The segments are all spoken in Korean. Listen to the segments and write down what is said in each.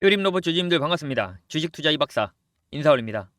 효림 로봇 주주님들 반갑습니다. 주식 투자 이 박사 인사 올립니다.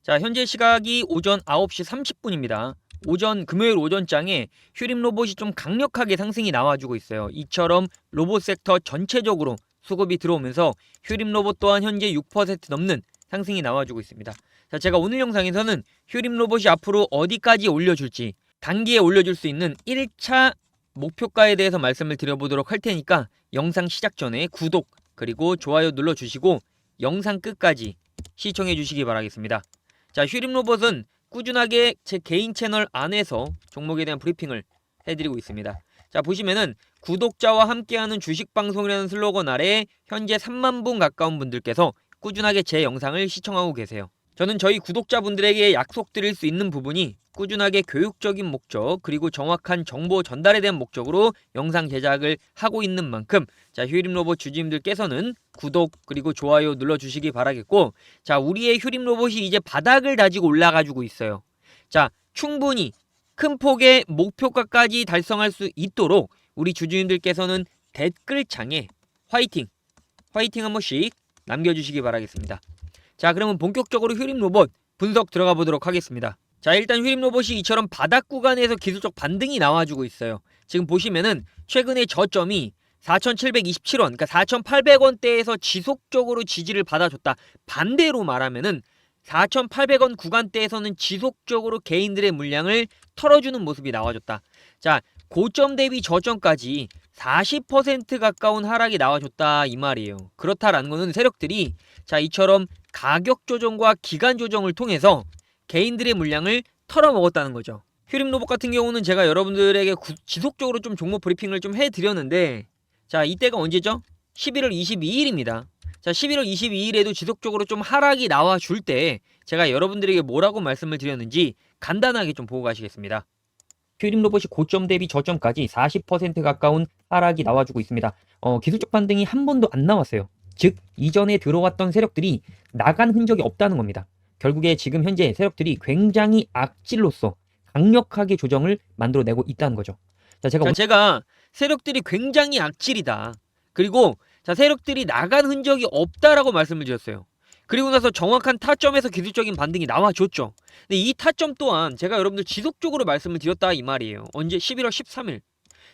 자, 현재 시각이 오전 9시 30분입니다. 오전 금요일 오전장에 휴림 로봇이 좀 강력하게 상승이 나와주고 있어요. 이처럼 로봇 섹터 전체적으로 수급이 들어오면서 휴림 로봇 또한 현재 6% 넘는 상승이 나와주고 있습니다. 자, 제가 오늘 영상에서는 휴림 로봇이 앞으로 어디까지 올려줄지 단기에 올려줄 수 있는 1차 목표가에 대해서 말씀을 드려보도록 할 테니까 영상 시작 전에 구독 그리고 좋아요 눌러주시고 영상 끝까지 시청해 주시기 바라겠습니다. 자, 휴림 로봇은 꾸준하게 제 개인 채널 안에서 종목에 대한 브리핑을 해드리고 있습니다. 자, 보시면은 구독자와 함께하는 주식 방송이라는 슬로건 아래 현재 3만 분 가까운 분들께서 꾸준하게 제 영상을 시청하고 계세요. 저는 저희 구독자분들에게 약속드릴 수 있는 부분이 꾸준하게 교육적인 목적 그리고 정확한 정보 전달에 대한 목적으로 영상 제작을 하고 있는 만큼 자 휴림 로봇 주주님들께서는 구독 그리고 좋아요 눌러주시기 바라겠고 자 우리의 휴림 로봇이 이제 바닥을 다지고 올라가지고 있어요. 자 충분히 큰 폭의 목표가까지 달성할 수 있도록 우리 주주님들께서는 댓글창에 화이팅 화이팅 한 번씩 남겨주시기 바라겠습니다. 자 그러면 본격적으로 휴림 로봇 분석 들어가 보도록 하겠습니다. 자 일단 휴림 로봇이 이처럼 바닥 구간에서 기술적 반등이 나와주고 있어요. 지금 보시면은 최근에 저점이 4,727원, 그러니까 4,800원대에서 지속적으로 지지를 받아줬다. 반대로 말하면은 4,800원 구간대에서는 지속적으로 개인들의 물량을 털어주는 모습이 나와줬다. 자, 고점 대비 저점까지 40% 가까운 하락이 나와줬다 이 말이에요. 그렇다라는 거는 세력들이 자 이처럼 가격 조정과 기간 조정을 통해서 개인들의 물량을 털어먹었다는 거죠. 휴림 로봇 같은 경우는 제가 여러분들에게 구- 지속적으로 좀 종목 브리핑을 좀 해드렸는데 자 이때가 언제죠? 11월 22일입니다. 자 11월 22일에도 지속적으로 좀 하락이 나와줄 때 제가 여러분들에게 뭐라고 말씀을 드렸는지 간단하게 좀 보고 가시겠습니다. 휴림 로봇이 고점 대비 저점까지 40% 가까운 하락이 나와주고 있습니다. 어, 기술적 반등이 한 번도 안 나왔어요. 즉 이전에 들어왔던 세력들이 나간 흔적이 없다는 겁니다. 결국에 지금 현재 세력들이 굉장히 악질로서 강력하게 조정을 만들어내고 있다는 거죠. 자, 제가, 제가 세력들이 굉장히 악질이다. 그리고 자, 세력들이 나간 흔적이 없다라고 말씀을 드렸어요. 그리고 나서 정확한 타점에서 기술적인 반등이 나와줬죠. 근데 이 타점 또한 제가 여러분들 지속적으로 말씀을 드렸다 이 말이에요. 언제? 11월 13일.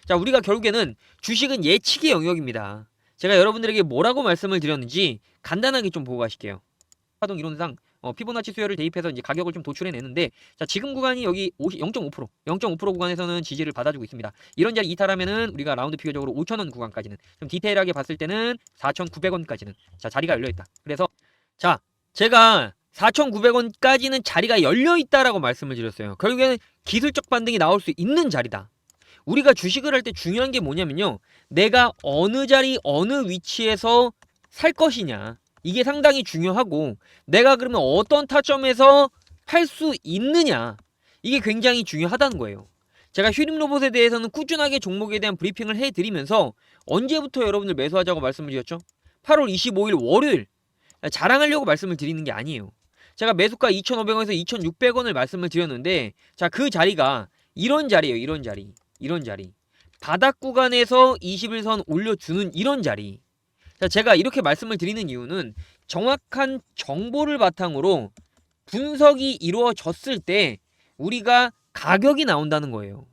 자, 우리가 결국에는 주식은 예측의 영역입니다. 제가 여러분들에게 뭐라고 말씀을 드렸는지 간단하게 좀 보고 가실게요. 파동 이론상 어, 피보나치 수열을 대입해서 이제 가격을 좀 도출해내는데 자 지금 구간이 여기 50, 0.5% 0.5% 구간에서는 지지를 받아주고 있습니다. 이런 자리 이탈하면은 우리가 라운드 비교적으로 5,000원 구간까지는 좀 디테일하게 봤을 때는 4,900원까지는 자 자리가 열려 있다. 그래서 자 제가 4,900원까지는 자리가 열려 있다라고 말씀을 드렸어요. 결국에는 기술적 반등이 나올 수 있는 자리다. 우리가 주식을 할 때 중요한 게 뭐냐면요. 내가 어느 자리 어느 위치에서 살 것이냐. 이게 상당히 중요하고 내가 그러면 어떤 타점에서 할수 있느냐. 이게 굉장히 중요하다는 거예요. 제가 휴림 로봇에 대해서는 꾸준하게 종목에 대한 브리핑을 해드리면서 언제부터 여러분들 매수하자고 말씀을 드렸죠? 8월 25일 월요일 자랑하려고 말씀을 드리는 게 아니에요. 제가 매수가 2,500원에서 2,600원을 말씀을 드렸는데 자 그 자리가 이런 자리예요. 이런 자리. 이런 자리. 바닥 구간에서 21선 올려주는 이런 자리. 자, 제가 이렇게 말씀을 드리는 이유는 정확한 정보를 바탕으로 분석이 이루어졌을 때 우리가 가격이 나온다는 거예요.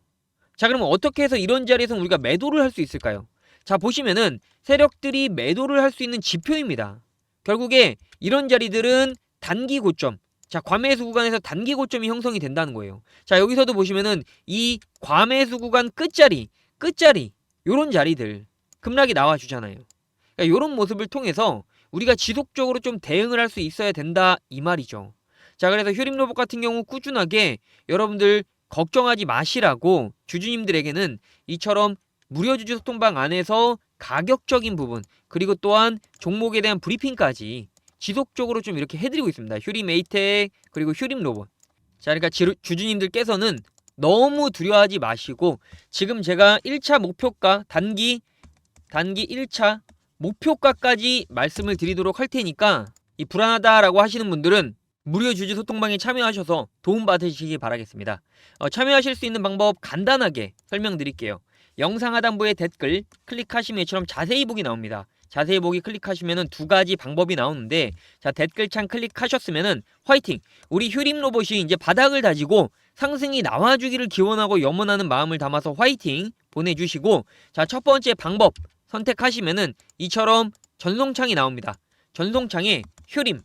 자, 그러면 어떻게 해서 이런 자리에서 우리가 매도를 할 수 있을까요? 자, 보시면은 세력들이 매도를 할 수 있는 지표입니다. 결국에 이런 자리들은 단기 고점, 자, 과매수 구간에서 단기 고점이 형성이 된다는 거예요. 자, 여기서도 보시면은 이 과매수 구간 끝자리, 끝자리, 요런 자리들 급락이 나와 주잖아요. 그러니까 요런 모습을 통해서 우리가 지속적으로 좀 대응을 할 수 있어야 된다 이 말이죠. 자, 그래서 휴림 로봇 같은 경우 꾸준하게 여러분들 걱정하지 마시라고 주주님들에게는 이처럼 무료 주주 소통방 안에서 가격적인 부분 그리고 또한 종목에 대한 브리핑까지 지속적으로 좀 이렇게 해드리고 있습니다. 휴림 에이텍 그리고 휴림 로봇. 자, 그러니까 지루, 주주님들께서는 너무 두려워하지 마시고 지금 제가 1차 목표가 단기 단기 1차 목표가까지 말씀을 드리도록 할 테니까 이 불안하다라고 하시는 분들은 무료 주주 소통방에 참여하셔서 도움 받으시기 바라겠습니다. 어, 참여하실 수 있는 방법 간단하게 설명드릴게요. 영상 하단부에 댓글 클릭하시면 이처럼 자세히 보기 나옵니다. 자세히 보기 클릭하시면은 두 가지 방법이 나오는데 자 댓글창 클릭하셨으면은 화이팅! 우리 휴림 로봇이 이제 바닥을 다지고 상승이 나와주기를 기원하고 염원하는 마음을 담아서 화이팅! 보내주시고 자 첫 번째 방법 선택하시면은 이처럼 전송창이 나옵니다. 전송창에 휴림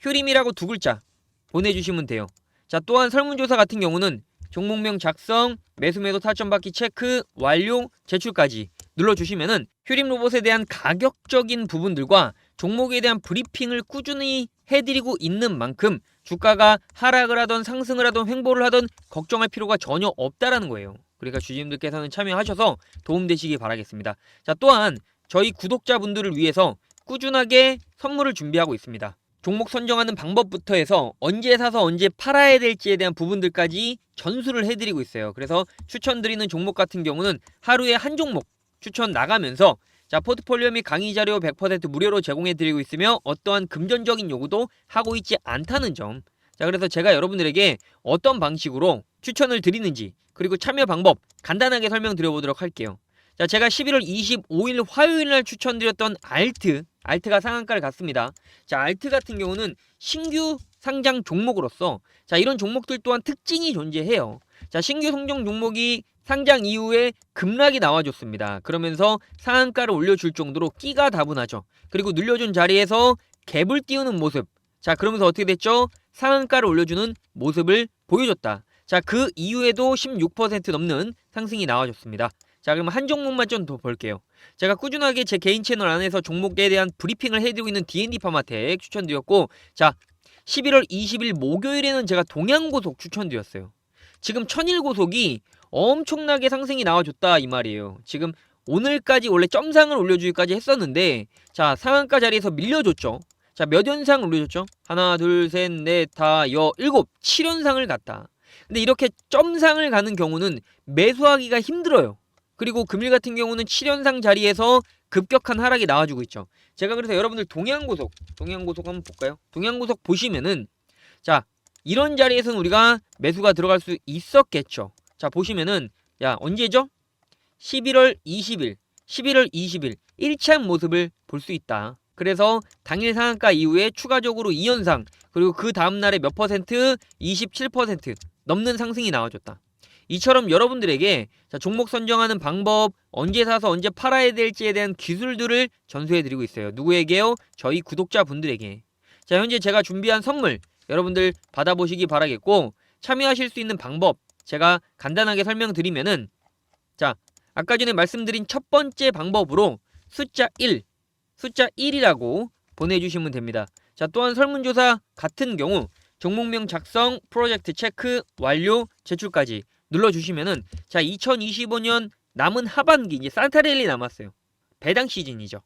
휴림이라고 두 글자 보내주시면 돼요. 자 또한 설문조사 같은 경우는 종목명 작성 매수 매도 타점 받기 체크 완료 제출까지 눌러주시면은 휴림 로봇에 대한 가격적인 부분들과 종목에 대한 브리핑을 꾸준히 해드리고 있는 만큼 주가가 하락을 하던 상승을 하던 횡보를 하던 걱정할 필요가 전혀 없다라는 거예요. 그러니까 주주님들께서는 참여하셔서 도움되시기 바라겠습니다. 자 또한 저희 구독자분들을 위해서 꾸준하게 선물을 준비하고 있습니다. 종목 선정하는 방법부터 해서 언제 사서 언제 팔아야 될지에 대한 부분들까지 전수를 해드리고 있어요. 그래서 추천드리는 종목 같은 경우는 하루에 한 종목 추천 나가면서 자 포트폴리오 및 강의 자료 100% 무료로 제공해드리고 있으며 어떠한 금전적인 요구도 하고 있지 않다는 점. 자 그래서 제가 여러분들에게 어떤 방식으로 추천을 드리는지 그리고 참여 방법 간단하게 설명드려보도록 할게요. 자 제가 11월 25일 화요일 날 추천드렸던 알트 알트가 상한가를 갔습니다. 자 알트 같은 경우는 신규 상장 종목으로서 자 이런 종목들 또한 특징이 존재해요. 자 신규 성장 종목이 상장 이후에 급락이 나와줬습니다. 그러면서 상한가를 올려줄 정도로 끼가 다분하죠. 그리고 늘려준 자리에서 갭을 띄우는 모습. 자 그러면서 어떻게 됐죠? 상한가를 올려주는 모습을 보여줬다. 자 그 이후에도 16% 넘는 상승이 나와줬습니다. 자 그럼 한 종목만 좀 더 볼게요. 제가 꾸준하게 제 개인 채널 안에서 종목에 대한 브리핑을 해드리고 있는 D&D 파마텍 추천드렸고 자 11월 20일 목요일에는 제가 동양고속 추천드렸어요. 지금 천일고속이 엄청나게 상승이 나와줬다 이 말이에요. 지금 오늘까지 원래 점상을 올려주기까지 했었는데 자 상한가 자리에서 밀려줬죠. 자몇 연상을 올려줬죠? 하나 둘셋넷다여 일곱 7연상을 갔다. 근데 이렇게 점상을 가는 경우는 매수하기가 힘들어요. 그리고 금일 같은 경우는 7연상 자리에서 급격한 하락이 나와주고 있죠. 제가 그래서 여러분들 동양고속, 동양고속 한번 볼까요? 동양고속 보시면은 자 이런 자리에서는 우리가 매수가 들어갈 수 있었겠죠. 자 보시면은 야 언제죠? 11월 20일, 11월 20일 1차한 모습을 볼 수 있다. 그래서 당일 상한가 이후에 추가적으로 2연상 그리고 그 다음 날에 몇 퍼센트 27% 넘는 상승이 나와줬다. 이처럼 여러분들에게 자, 종목 선정하는 방법, 언제 사서 언제 팔아야 될지에 대한 기술들을 전수해드리고 있어요. 누구에게요? 저희 구독자분들에게. 자, 현재 제가 준비한 선물 여러분들 받아보시기 바라겠고 참여하실 수 있는 방법 제가 간단하게 설명드리면은 자, 아까 전에 말씀드린 첫 번째 방법으로 숫자 1, 숫자 1이라고 보내주시면 됩니다. 자, 또한 설문조사 같은 경우 종목명 작성, 프로젝트 체크, 완료, 제출까지 눌러주시면은 자 2025년 남은 하반기 이제 산타랠리 남았어요. 배당 시즌이죠.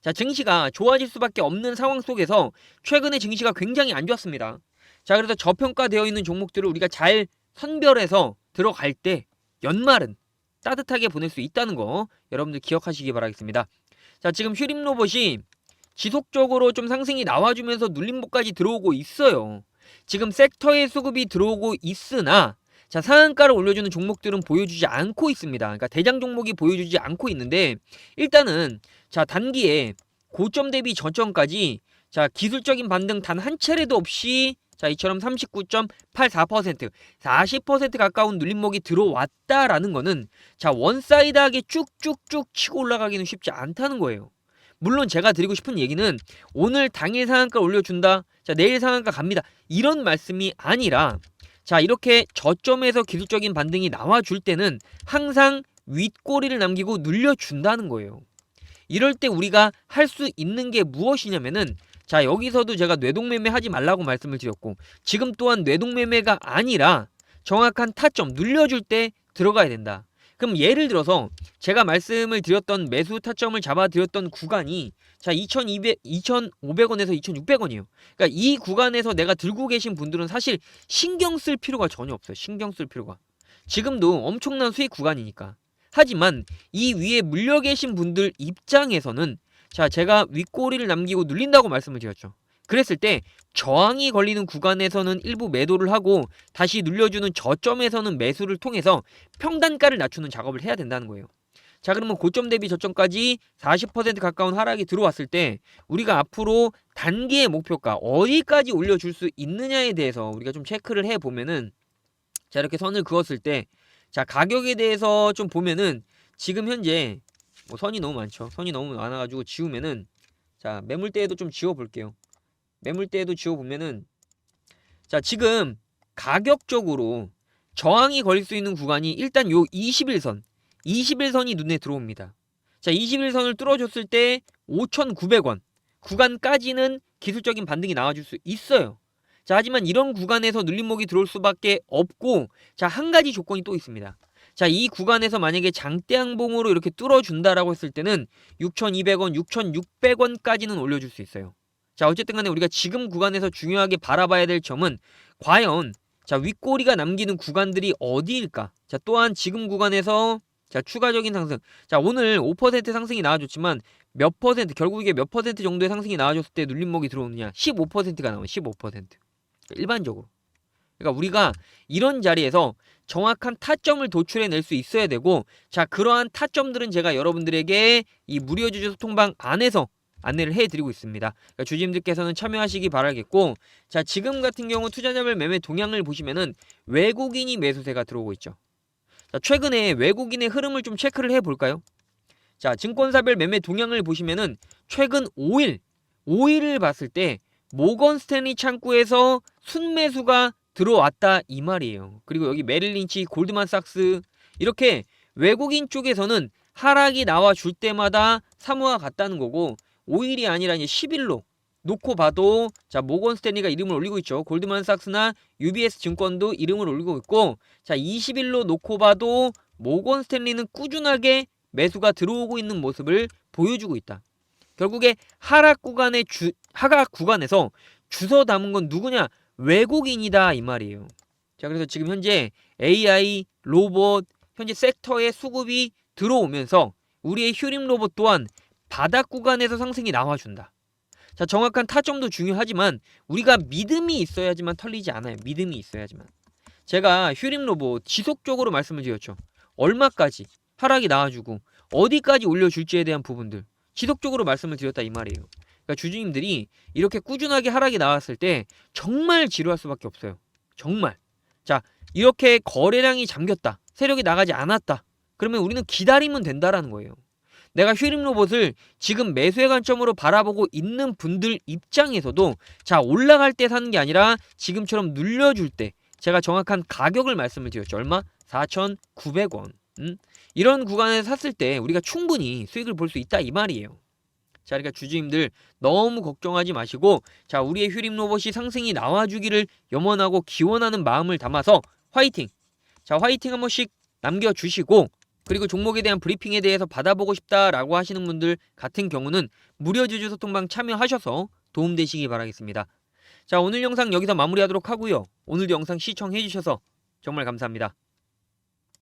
자 증시가 좋아질 수밖에 없는 상황 속에서 최근에 증시가 굉장히 안 좋았습니다. 자 그래서 저평가되어 있는 종목들을 우리가 잘 선별해서 들어갈 때 연말은 따뜻하게 보낼 수 있다는 거 여러분들 기억하시기 바라겠습니다. 자 지금 휴림 로봇이 지속적으로 좀 상승이 나와주면서 눌림목까지 들어오고 있어요. 지금 섹터의 수급이 들어오고 있으나 자 상한가를 올려주는 종목들은 보여주지 않고 있습니다. 그러니까 대장 종목이 보여주지 않고 있는데 일단은 자 단기에 고점 대비 저점까지 자 기술적인 반등 단 한 차례도 없이 자 이처럼 39.84% 40% 가까운 눌림목이 들어왔다라는 거는 자 원사이드하게 쭉쭉쭉 치고 올라가기는 쉽지 않다는 거예요. 물론 제가 드리고 싶은 얘기는 오늘 당일 상한가 올려준다. 자 내일 상한가 갑니다. 이런 말씀이 아니라 자 이렇게 저점에서 기술적인 반등이 나와줄 때는 항상 윗꼬리를 남기고 눌려준다는 거예요. 이럴 때 우리가 할 수 있는 게 무엇이냐면은 자 여기서도 제가 뇌동매매 하지 말라고 말씀을 드렸고 지금 또한 뇌동매매가 아니라 정확한 타점 눌려줄 때 들어가야 된다. 그럼 예를 들어서 제가 말씀을 드렸던 매수 타점을 잡아 드렸던 구간이 자 2,200, 2,500원에서 2,600원이에요. 그러니까 이 구간에서 내가 들고 계신 분들은 사실 신경 쓸 필요가 전혀 없어요. 신경 쓸 필요가. 지금도 엄청난 수익 구간이니까. 하지만 이 위에 물려 계신 분들 입장에서는 자 제가 윗꼬리를 남기고 눌린다고 말씀을 드렸죠. 그랬을 때 저항이 걸리는 구간에서는 일부 매도를 하고 다시 눌려주는 저점에서는 매수를 통해서 평단가를 낮추는 작업을 해야 된다는 거예요. 자 그러면 고점 대비 저점까지 40% 가까운 하락이 들어왔을 때 우리가 앞으로 단기의 목표가 어디까지 올려줄 수 있느냐에 대해서 우리가 좀 체크를 해 보면은 자 이렇게 선을 그었을 때 자 가격에 대해서 좀 보면은 지금 현재 뭐 선이 너무 많죠. 선이 너무 많아가지고 지우면은 자 매물대에도 좀 지워 볼게요. 매물대에도 지워 보면은 자 지금 가격적으로 저항이 걸릴 수 있는 구간이 일단 요 21선 21선이 눈에 들어옵니다. 자 21선을 뚫어줬을 때 5,900원 구간까지는 기술적인 반등이 나와줄 수 있어요. 자 하지만 이런 구간에서 눌림목이 들어올 수밖에 없고 자 한 가지 조건이 또 있습니다. 자 이 구간에서 만약에 장대항봉으로 이렇게 뚫어준다라고 했을 때는 6,200원, 6,600원까지는 올려줄 수 있어요. 자 어쨌든 간에 우리가 지금 구간에서 중요하게 바라봐야 될 점은 과연 자 윗꼬리가 남기는 구간들이 어디일까? 자 또한 지금 구간에서 자 추가적인 상승 자 오늘 5% 상승이 나와줬지만 몇 퍼센트 결국 이게 몇 퍼센트 정도의 상승이 나와줬을 때 눌림목이 들어오느냐 15%가 나와요 15% 일반적으로 그러니까 우리가 이런 자리에서 정확한 타점을 도출해 낼 수 있어야 되고 자 그러한 타점들은 제가 여러분들에게 이 무료 주주 소통방 안에서 안내를 해드리고 있습니다. 그러니까 주주님들께서는 참여하시기 바라겠고 자 지금 같은 경우 투자자별 매매 동향을 보시면은 외국인이 매수세가 들어오고 있죠. 자 최근에 외국인의 흐름을 좀 체크를 해볼까요? 자 증권사별 매매 동향을 보시면은 최근 5일 5일을 봤을 때 모건 스탠리 창구에서 순매수가 들어왔다 이 말이에요. 그리고 여기 메릴린치, 골드만삭스 이렇게 외국인 쪽에서는 하락이 나와 줄 때마다 사모가 갔다는 거고 5일이 아니라 이제 10일로 놓고 봐도 자 모건 스탠리가 이름을 올리고 있죠. 골드만삭스나 UBS 증권도 이름을 올리고 있고 자 20일로 놓고 봐도 모건 스탠리는 꾸준하게 매수가 들어오고 있는 모습을 보여주고 있다. 결국에 하락 구간의 주 하락 구간에서 주워 담은 건 누구냐? 외국인이다 이 말이에요. 자 그래서 지금 현재 AI 로봇 현재 섹터의 수급이 들어오면서 우리의 휴림 로봇 또한 바닥 구간에서 상승이 나와준다. 자 정확한 타점도 중요하지만 우리가 믿음이 있어야지만 털리지 않아요. 믿음이 있어야지만. 제가 휴림 로봇 지속적으로 말씀을 드렸죠. 얼마까지 하락이 나와주고 어디까지 올려줄지에 대한 부분들 지속적으로 말씀을 드렸다 이 말이에요. 그러니까 주주님들이 이렇게 꾸준하게 하락이 나왔을 때 정말 지루할 수밖에 없어요. 정말. 자, 이렇게 거래량이 잠겼다. 세력이 나가지 않았다. 그러면 우리는 기다리면 된다라는 거예요. 내가 휴림 로봇을 지금 매수의 관점으로 바라보고 있는 분들 입장에서도 자, 올라갈 때 사는 게 아니라 지금처럼 눌려줄 때 제가 정확한 가격을 말씀을 드렸죠. 얼마? 4,900원. 음? 이런 구간에 샀을 때 우리가 충분히 수익을 볼 수 있다 이 말이에요. 자, 그러니까 주주님들 너무 걱정하지 마시고 자, 우리의 휴림 로봇이 상승이 나와 주기를 염원하고 기원하는 마음을 담아서 화이팅! 자, 화이팅 한 번씩 남겨 주시고 그리고 종목에 대한 브리핑에 대해서 받아보고 싶다라고 하시는 분들 같은 경우는 무료 주주 소통방 참여하셔서 도움되시기 바라겠습니다. 자, 오늘 영상 여기서 마무리하도록 하고요. 오늘도 영상 시청해 주셔서 정말 감사합니다.